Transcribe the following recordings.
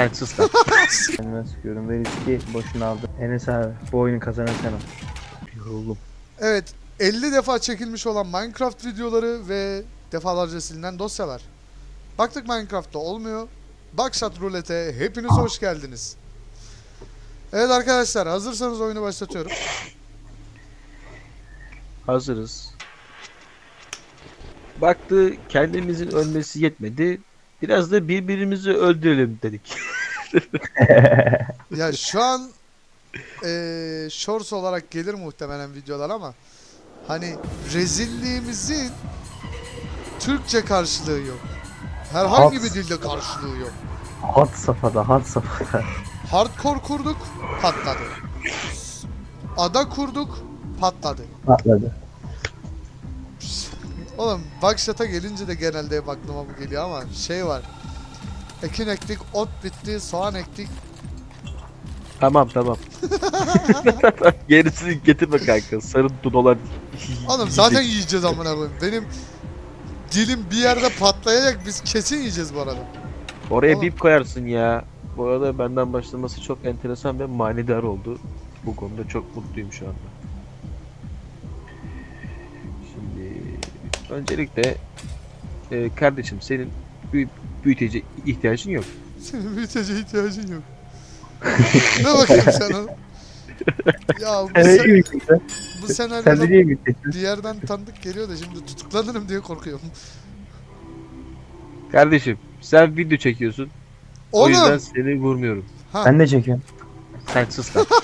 Sen sus lan. Kendime sıkıyorum ve riski boşuna aldım. Enes abi bu oyunu kazanan sen ol. Yoruldum. Evet 50 defa çekilmiş olan Minecraft videoları ve defalarca silinen dosyalar. Baktık Minecraft'ta olmuyor. Bakshot Roulette'e hepiniz hoş geldiniz. Evet arkadaşlar hazırsanız oyunu başlatıyorum. Hazırız. Baktı kendimizin ölmesi yetmedi. Biraz da birbirimizi öldürelim dedik. Ya şu an eee shorts olarak gelir muhtemelen videolar ama hani rezilliğimizin Türkçe karşılığı yok. Herhangi bir Has. dilde karşılığı yok. Had safhada, had safhada. Hardcore kurduk, patladı. Ada kurduk, patladı. Patladı. Oğlum Bakşat'a gelince de genelde hep aklıma bu geliyor ama şey var. Ekin ektik, ot bitti, soğan ektik. Tamam tamam. Gerisini getirme kanka. Sarı dolar. Oğlum zaten yiyeceğiz amına koyayım. Benim dilim bir yerde patlayacak biz kesin yiyeceğiz bu arada. Oraya Oğlum. bip koyarsın ya. Bu arada benden başlaması çok enteresan ve manidar oldu. Bu konuda çok mutluyum şu anda. Şimdi öncelikle e, kardeşim senin büyü, büyüteci ihtiyacın yok. Senin büyütece ihtiyacın yok. ne bakayım sen ona? Ya bu, sen, bu senaryoda bir yerden tanıdık geliyor da şimdi tutuklanırım diye korkuyorum. Kardeşim sen video çekiyorsun. O yüzden Oğlum! seni vurmuyorum. Ha. Ben de çekiyorum. Sen sus lan.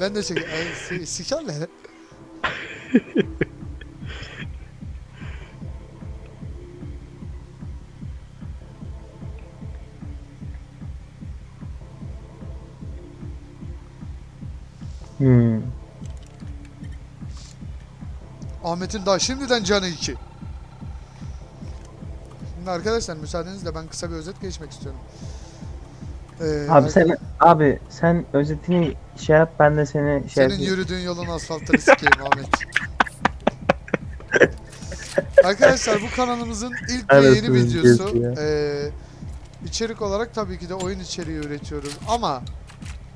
Ben de çek... Ay, si- Sikerle. hmm. Ahmet'in daha şimdiden canı 2. Şimdi arkadaşlar müsaadenizle ben kısa bir özet geçmek istiyorum. Ee, Abi sen abi sen özetini şey yap ben de seni şey Senin yapayım. yürüdüğün yolun asfaltını sikeyim Ahmet. Arkadaşlar bu kanalımızın ilk ve yeni videosu. Ee, içerik olarak tabii ki de oyun içeriği üretiyoruz ama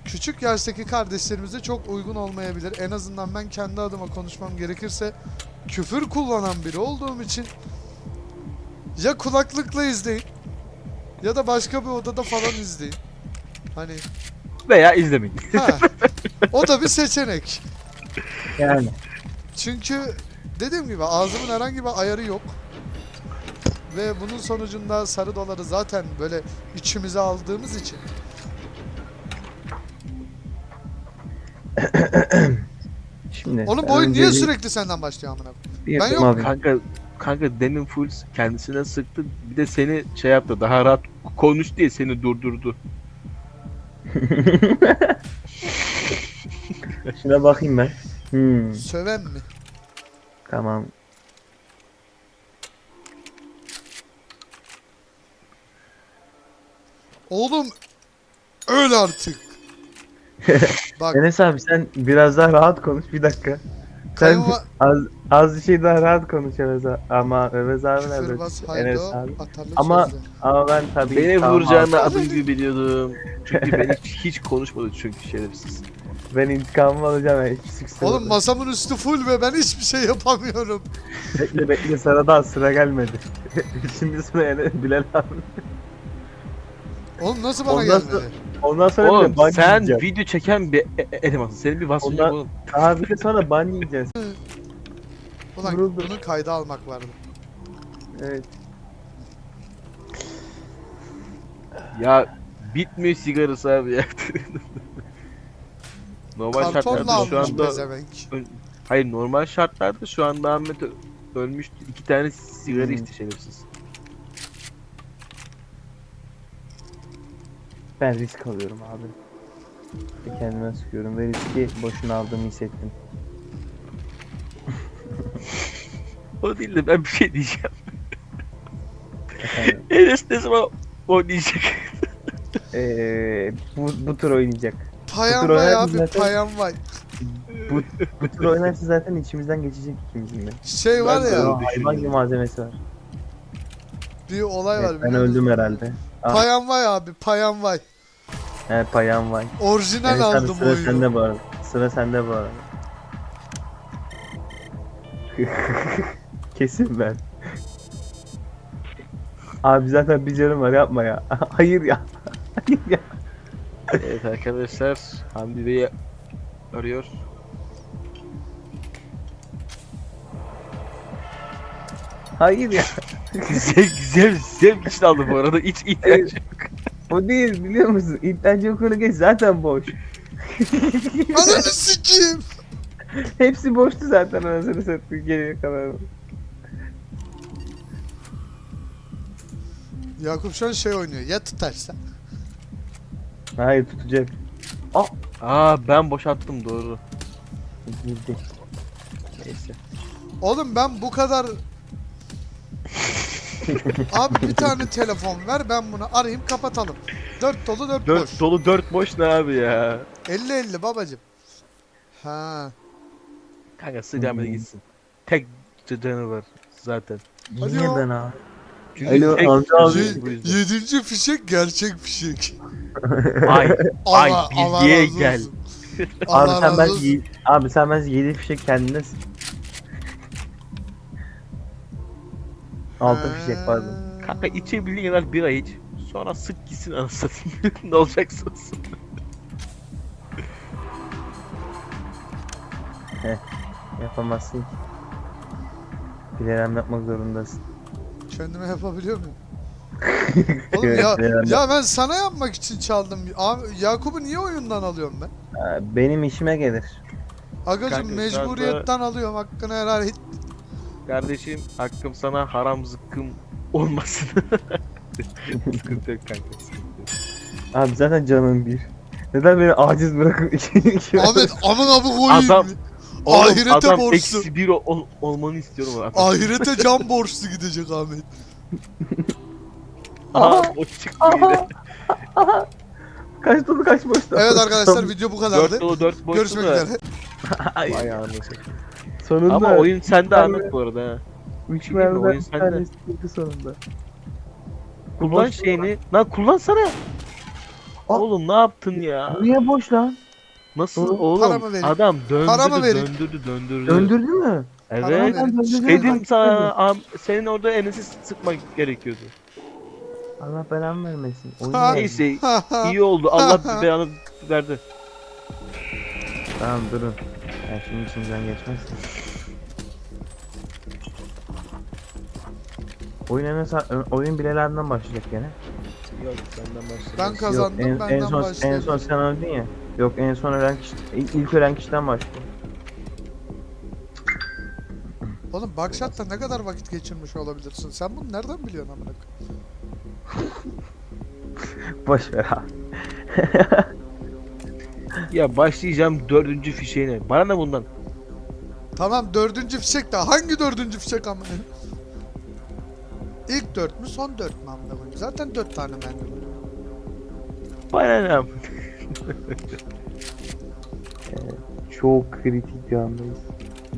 küçük yaştaki kardeşlerimize çok uygun olmayabilir. En azından ben kendi adıma konuşmam gerekirse küfür kullanan biri olduğum için ya kulaklıkla izleyin ya da başka bir odada falan izleyin. Hani Veya izlemeyin. ha, o da bir seçenek. Yani Çünkü dediğim gibi ağzımın herhangi bir ayarı yok. Ve bunun sonucunda sarı doları zaten böyle içimize aldığımız için şimdi. Oğlum bu oyun niye önce bir- sürekli senden başlıyor amına? koyayım? bir Ben yapayım yok. abi. Kanka kanka demin full kendisine sıktı. Bir de seni şey yaptı. Daha rahat konuş diye seni durdurdu. Şuna bakayım ben. Hmm, Söven mi? tamam. Oğlum öl artık. Bak Enes abi sen biraz daha rahat konuş bir dakika. Sen kayınva... az az bir şey daha rahat konuş Enes abi. Ama Enes abi nerede? Küfürbaz Enes haydo abi. atarlı Ama-. Ama ben tabii Beni tamam, vuracağını adım gibi biliyordum. Çünkü ben hiç, hiç konuşmadı çünkü şerefsiz. Ben intikamımı alacağım ya. Hiç. Oğlum masamın üstü full ve ben hiçbir şey yapamıyorum. Bekle bekle sana daha sıra gelmedi. Şimdi sıra Enes Bilal abi. Oğlum nasıl bana Ondan gelmedi? Ondan sonra bir Oğlum de ban sen yiyeceğim. video çeken bir e- e- elemansın. Senin bir vasfın Ondan- yok oğlum. Abi de sonra ban yiyeceğiz. Ulan vuruldu. bunu kayda almak vardı. Evet. Ya bitmiyor sigarası abi ya. normal Kartonla şartlarda şu almış anda hayır normal şartlarda şu anda Ahmet ö- ölmüştü. İki tane sigara Hmm. içti şerefsiz. Ben risk alıyorum abi. Bir Kendime sıkıyorum ve riski boşuna aldığımı hissettim. O değil de ben bir şey diyeceğim. Efendim, Enes ne zaman oynayacak? eee, bu, bu tur oynayacak. Payan Kutur vay oynar abi zaten. payan vay. Bu, bu tur oynarsa zaten içimizden geçecek ikimizin de. Şey var Ben de ya Aa, hayvan gibi malzemesi var. bir olay var. Evet, ben biliyor musun? öldüm herhalde. Ah. Payan vay abi payan vay. He payan var. Orijinal abi aldım sıra oyunu. sende bu arada. Sıra sende bu arada. Kesin ben. Abi zaten bir canım var yapma ya. Hayır ya. Hayır ya. Evet arkadaşlar Hamdi Bey'i arıyor. Hayır ya. Zevk, zevk, zevk için aldım bu arada. Hiç ihtiyaç yok. O değil biliyor musun? İnternet yokunu geç zaten boş. Ananı sikeyim. Hepsi boştu zaten anasını sattık geriye kadar. Yakup şu an şey oynuyor. Ya tutarsa. Hayır tutacak. Aa ben boşalttım doğru. Neyse. Oğlum ben bu kadar... Abi bir tane telefon ver ben bunu arayayım kapatalım. Dört dolu dört, Dört boş. dolu dört boş ne abi ya? 50-50 babacım. Ha. Kanka sıcağımda Hmm. gitsin. Tek canı var zaten. Alo. Nereden abi? Çünkü Alo, tek amca abi. Ye- yedinci fişek gerçek fişek. Ay Ay, Allah, Allah bilgiye razı gel. olsun. Abi Allah sen razı ben olsun. abi sen ben 7 fişek kendindesin. 6 fişek pardon. kanka içebildiğin kadar bira iç. Sonra sık gitsin anasını satayım. ne olacaksa olsun. Yapamazsın ki. Bilerem yapmak zorundasın. Kendime yapabiliyor muyum? Oğlum Evet, ya, ya ben sana yapmak için çaldım. Abi, Yakup'u niye oyundan alıyorum ben? Aa, Benim işime gelir. Agacım Kanka, şu mecburiyetten alıyorum hakkını helal et. Kardeşim hakkım sana haram zıkkım olmasın. sıkıntı yok kanka. Abi zaten canım bir. Neden beni aciz bırakıp iki iki Ahmet amın abı koyayım. Adam- Oğlum, Ahirete adam borçlu. eksi bir ol- olmanı istiyorum. Adam. Ahirete can borçlu gidecek Ahmet. Aha, o çıktı yine. Kaç dolu kaç boştu. Evet arkadaşlar video bu kadardı. Dört dolu dört boştu Görüşmek üzere. Ay, Vay anasını. Sonunda. Ama oyun sende Ahmet bu arada ha. 3 değil mi? mermiden Oyun bir sende. tanesi çıktı sonunda. Kullan Boş şeyini. Lan kullansana. Aa. Oğlum ne yaptın ya? Niye boş lan? Nasıl Oğlum, oğlum? paramı verin. Adam döndürdü, Paramı verin. döndürdü, döndürdü. Döndürdü mü? Evet. Döndürdü. Dedim sana am- senin orada Enes'i sıkmak gerekiyordu. Allah belamı vermesin. Oyun Ha. Neyse iyi oldu. Allah belanı verdi. Tamam durun. Ya şimdi içimizden geçmezsin. Oyun en oyun bilelerden başlayacak gene. Yok senden başla. Ben kazandım Yok, en, benden en son en başlayayım. son sen öldün ya. Yok en son ölen kişi ilk, ilk ölen kişiden başlıyor. Oğlum Bakşat'ta ne kadar vakit geçirmiş olabilirsin? Sen bunu nereden biliyorsun amına koyayım? Boş ver abi. Ya başlayacağım dördüncü fişeğine. Bana ne bundan? Tamam dördüncü fişek de hangi dördüncü fişek amına? İlk dört mü son dört mü amına koyayım? Zaten dört tane var. Bana ne? Çok kritik bir andayız.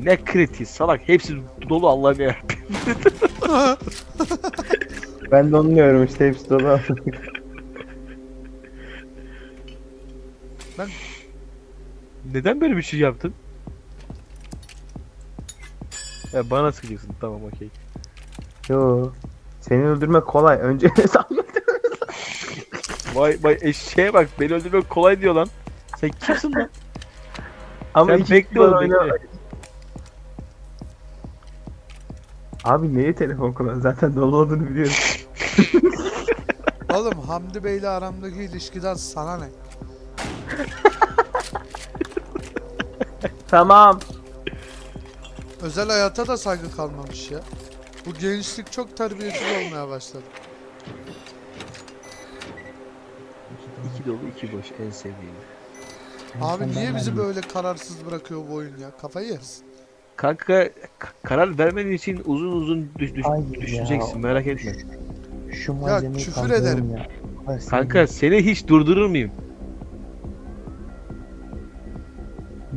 Ne kritiği salak. Hepsi dolu Allah'ım ya. Ben de onu diyorum işte hepsi dolu. Neden böyle bir şey yaptın? Ya bana sıkacaksın tamam okey. Yo. Seni öldürmek kolay. Önce hesap Vay vay eşeğe bak beni öldürmek kolay diyor lan. Sen kimsin lan? Ama Sen iki bekle oğlum, oyna- bekle. Abi neye telefon kullan? Zaten dolu olduğunu biliyorum. Oğlum Hamdi Bey'le aramdaki ilişkiden sana ne? Tamam. Özel hayata da saygı kalmamış ya. Bu gençlik çok terbiyesiz olmaya başladı. İki dolu iki boş en sevdiğim. Abi niye bizi böyle kararsız bırakıyor bu oyun ya? Kafayı yersin. Kanka karar vermediğin için uzun uzun düş, düş- Ay ya. düşüneceksin merak etme. Şu malzemeyi küfür ederim. ya. Kanka seni hiç durdurur muyum?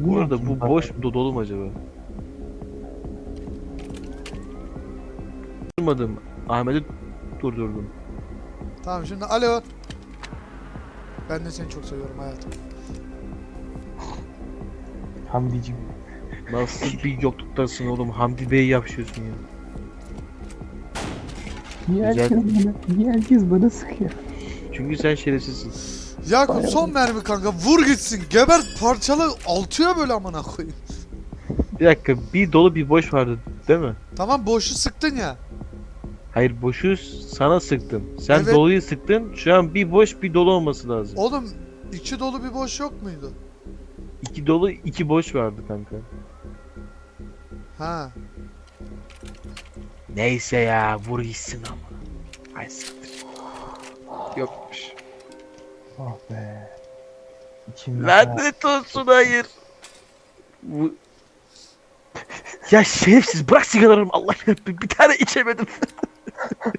Bu arada bu boş mu dolu mu acaba? Durmadım. Ahmet'i durdurdum. Tamam şimdi alo. Ben de seni çok seviyorum hayatım. Hamdicim. Nasıl bir yokluktasın oğlum? Hamdi Bey yapışıyorsun ya. Niye Güzel. herkes bana, niye herkes bana sıkıyor? Çünkü sen şerefsizsin. Yakup Bayağı son mermi kanka vur gitsin gebert parçala altıya böyle amına koyayım. Bir dakika bir dolu bir boş vardı değil mi? Tamam boşu sıktın ya. Hayır boşu sana sıktım. Sen Evet. doluyu sıktın. Şu an bir boş bir dolu olması lazım. Oğlum içi dolu bir boş yok muydu? İki dolu iki boş vardı kanka. Ha. Neyse ya vur gitsin ama. Ay siktir. Yokmuş. Oh be. İçimde Lanet olsun hayır. Bu... Ya şerefsiz bırak sigaralarımı Allah bir bir tane içemedim.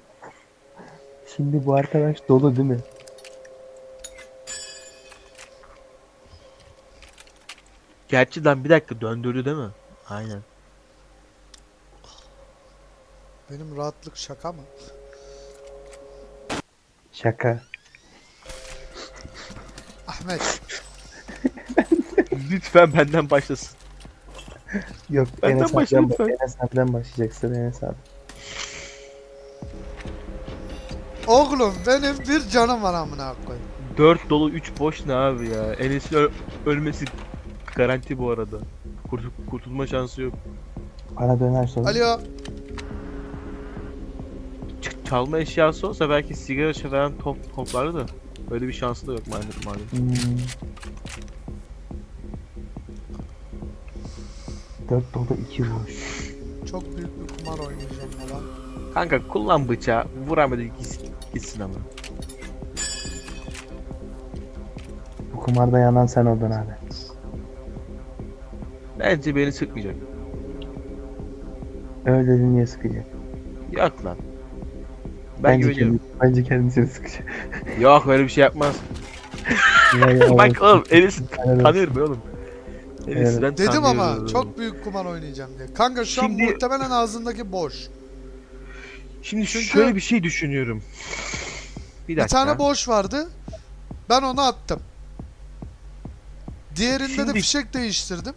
Şimdi bu arkadaş dolu değil mi? Gerçi lan bir dakika döndürdü değil mi? Aynen. Benim rahatlık şaka mı? Şaka. Ahmet. Lütfen benden başlasın. Yok Benden Enes başla abiden, lütfen. Enes abiden başlayacaksın Enes abi. Oğlum benim bir canım var amına koyayım. 4 dolu 3 boş ne abi ya? Enes'in ö- ölmesi garanti bu arada. Kurtul- kurtulma şansı yok. Bana döner sonra. Alo. Ç- çalma eşyası olsa belki sigara falan top toplardı da. Öyle bir şansı da yok maalesef. maalesef. Hmm. Dört dolu iki boş. Çok büyük bir kumar oynayacağım falan. Kanka kullan bıçağı. Vuramadı gitsin, gitsin ama. Bu kumarda yanan sen oldun abi. Bence beni sıkmayacak. Öyle dedin niye sıkacak? Yok lan. Ben bence, güveniyorum. kendi- bence kendisini sıkacak. Yok öyle bir şey yapmaz. Ya, ya, Bak oğlum Enes'i tanıyorum ben oğlum. Enes'i Evet. ben Dedim ama tanıyorum. çok büyük kumar oynayacağım diye. Kanka şu Şimdi- an muhtemelen ağzındaki boş. Şimdi Çünkü- şöyle bir şey düşünüyorum. Bir Bir dakika. tane boş vardı. Ben onu attım. Diğerinde de Şimdi- fişek değiştirdim.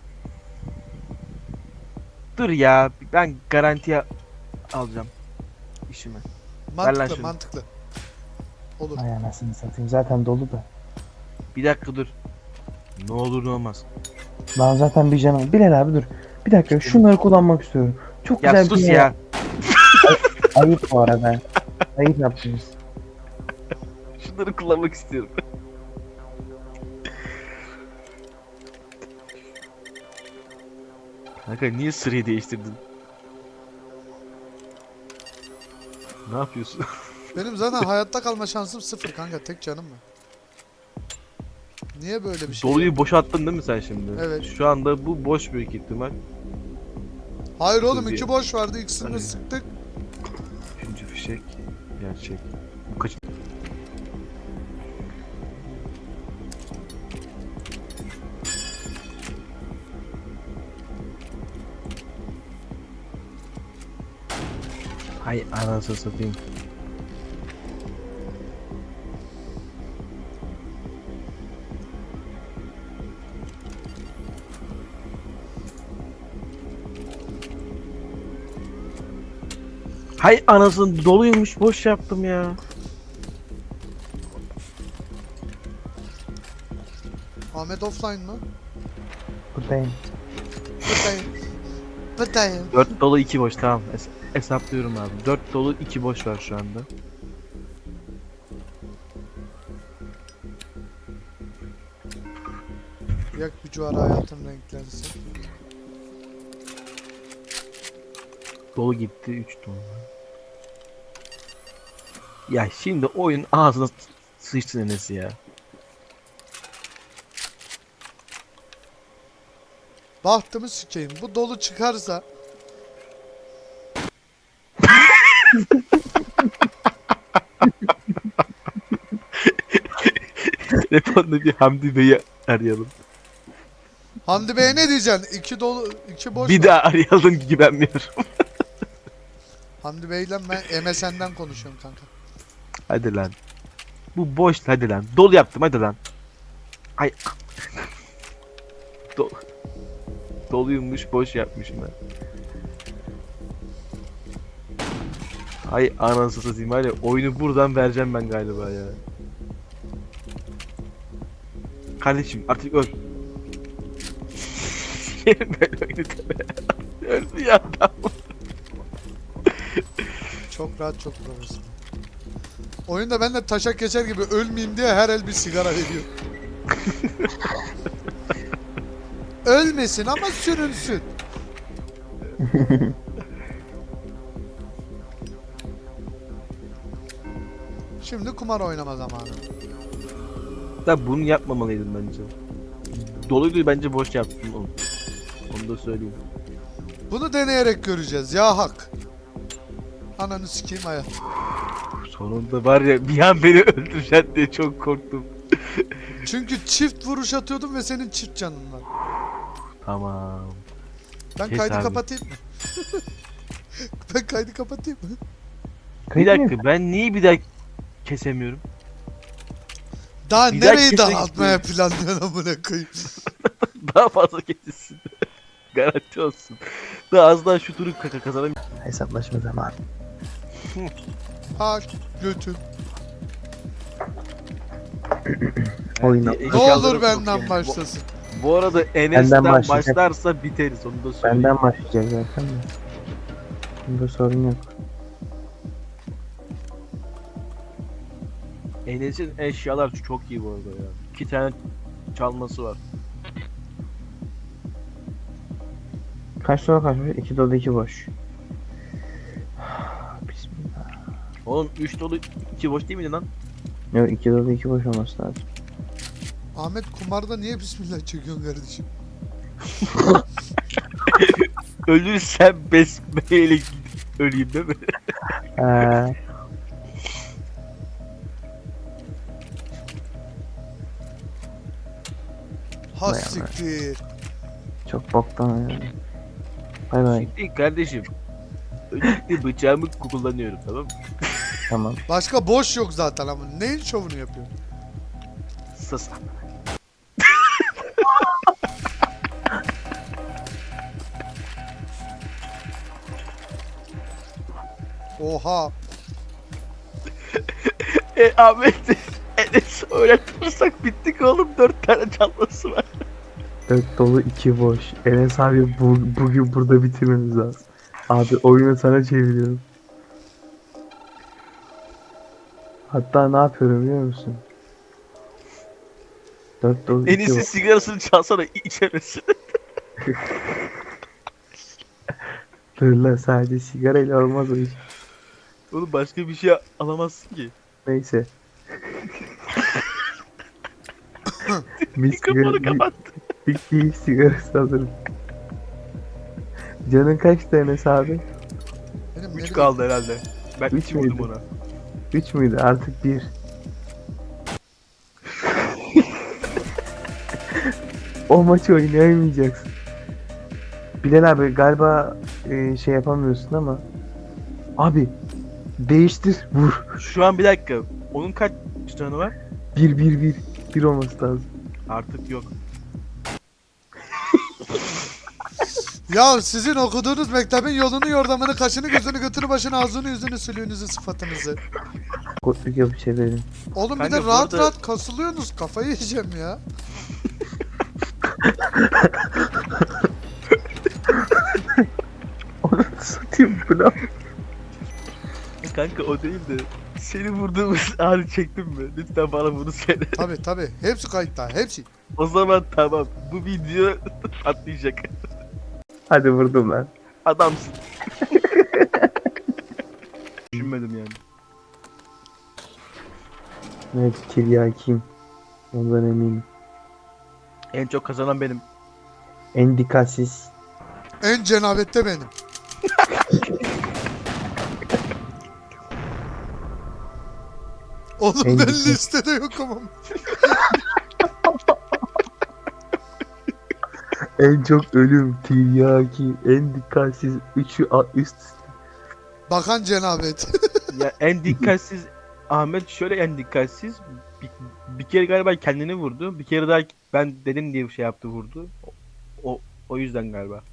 Dur ya ben garantiye alacağım işimi. lan Mantıklı şunu. mantıklı. Olur. Ay anasını satayım zaten dolu da. Bir dakika dur. Ne olur ne olmaz. Lan zaten bir canım. Bilal abi dur. Bir dakika şunları kullanmak istiyorum. Çok Ya güzel sus bir ya. Ayıp bu arada. Ayıp yaptınız. Şunları kullanmak istiyorum. Kanka niye sırayı değiştirdin? Ne yapıyorsun? Benim zaten hayatta kalma şansım sıfır kanka. Tek canım mı? Niye böyle bir şey? Doluyu boşalttın değil mi sen şimdi? Evet. Şu anda bu boş büyük ihtimal. Hayır oğlum iki boş vardı. İkisini de Hani- sıktık. Üçüncü fişek. Gerçek. Bu kaç? Hay anasını satayım. Hay anasını doluymuş boş yaptım ya. Ahmet offline mı? Buradayım. Buradayım. Buradayım. 4 dolu 2 boş tamam. Hes- hesaplıyorum abi. 4 dolu 2 boş var şu anda. Yak gücü ara hayatım renklensin. Dolu gitti 3 dolu. Ya şimdi oyun ağzına s- sıçtın Enes'i ya. Bahtımı sikeyim. Bu dolu çıkarsa Telefonda bir Hamdi Bey'i arayalım. Hamdi Bey'e ne diyeceksin? İki dolu, iki boş bir var. daha arayalım güvenmiyorum. Hamdi Bey'le ben MSN'den konuşuyorum kanka. Hadi lan. Bu boş hadi lan. Dolu yaptım hadi lan. Ay. Do Doluymuş boş yapmışım ben. Ay anasını satayım var oyunu buradan vereceğim ben galiba ya. Kardeşim artık öl. Yerim ben oyunu. Öldü ya adam. Çok rahat çok profesyonel. Oyunda ben de taşak geçer gibi ölmeyeyim diye her el bir sigara veriyor. Ölmesin ama sürünsün. Şimdi kumar oynama zamanı. Da bunu yapmamalıydım bence. Doluydu bence boş yaptım onu. Onu da söyleyeyim. Bunu deneyerek göreceğiz ya hak. Ananı sikeyim aya. Sonunda var ya bir an beni öldüreceksin diye çok korktum. Çünkü çift vuruş atıyordum ve senin çift canın var. Tamam. Ben Kes kaydı abi. kapatayım mı? ben kaydı kapatayım mı? Bir dakika ben niye bir daha kesemiyorum? Daha Bir daha nereyi kesmek dağıtmaya planlıyorsun amına koyayım? Daha fazla kesilsin. Garanti olsun. Daha az daha şu turu kaka kazanayım. Hesaplaşma zamanı. Ha götüm. Oyna. Ne olur benden başlasın. Bu, bu arada Enes'ten başlayacak. başlarsa biteriz onu da söyleyeyim. Benden başlayacak zaten de. Bunda sorun yok. Enes'in eşyalar çok iyi bu arada ya. İki tane çalması var. Kaç dolar kaç boş? 2 dolar 2 boş. Oğlum 3 dolu 2 boş değil miydi lan? Yok 2 dolar 2 boş olması lazım. Ahmet kumarda niye bismillah çekiyorsun kardeşim? Ölürsem besmeyle öleyim değil mi? Eee Ha Vay siktir. çok boktan oynadım. Bay bay. Şimdi kardeşim. Öncelikle bıçağımı kullanıyorum tamam mı? Tamam. Başka boş yok zaten ama neyin şovunu yapıyor? Sus. Oha. E Ahmet Enes oynatırsak bittik oğlum 4 tane canlısı var. 4 dolu 2 boş. Enes abi bu, bugün burada bitirmemiz lazım. Abi oyunu sana çeviriyorum. Hatta ne yapıyorum biliyor musun? 4 dolu 2 Enes'in boş. sigarasını çalsana içemesin. Dur lan sadece sigarayla olmaz o iş. Oğlum başka bir şey alamazsın ki. Neyse. bir sigara, Mikrofonu bir, kapat. bir keyif sigarası alırım. Canın kaç tane abi? Benim 3 nereye- kaldı herhalde. Ben Üç 2 vurdum müydü? ona. 3 müydü? Artık 1. o maçı oynayamayacaksın. Bilal abi galiba e, şey yapamıyorsun ama. Abi değiştir vur. Şu an bir dakika. Onun kaç canı var? 1 1 1 1 olması lazım. Artık yok. Ya sizin okuduğunuz mektebin yolunu yordamını kaşını gözünü götünü başını ağzını yüzünü sülüğünüzü sıfatınızı. Kotluk yapıp çevirelim. Oğlum bir Kanka de bu rahat arada- rahat kasılıyorsunuz kafayı yiyeceğim ya. Onu satayım buna. Kanka o değil de seni vurduğumuz anı çektin mi? Lütfen bana bunu söyle. Tabi tabi hepsi kayıtta hepsi. O zaman tamam. Bu video atlayacak. Hadi vurdum lan. Adamsın. Düşünmedim yani. Evet tiryakiyim. Ondan eminim. En çok kazanan benim. En dikkatsiz. En cenabette benim. Oğlum En ben güzel. listede yokum ama. En çok ölüm, tiryaki, en dikkatsiz, üçü üst üste. Bakan cenabet. Ya en dikkatsiz Ahmet şöyle en dikkatsiz. Bir, bir kere galiba kendini vurdu. Bir kere daha ben dedim diye bir şey yaptı vurdu. O, o yüzden galiba.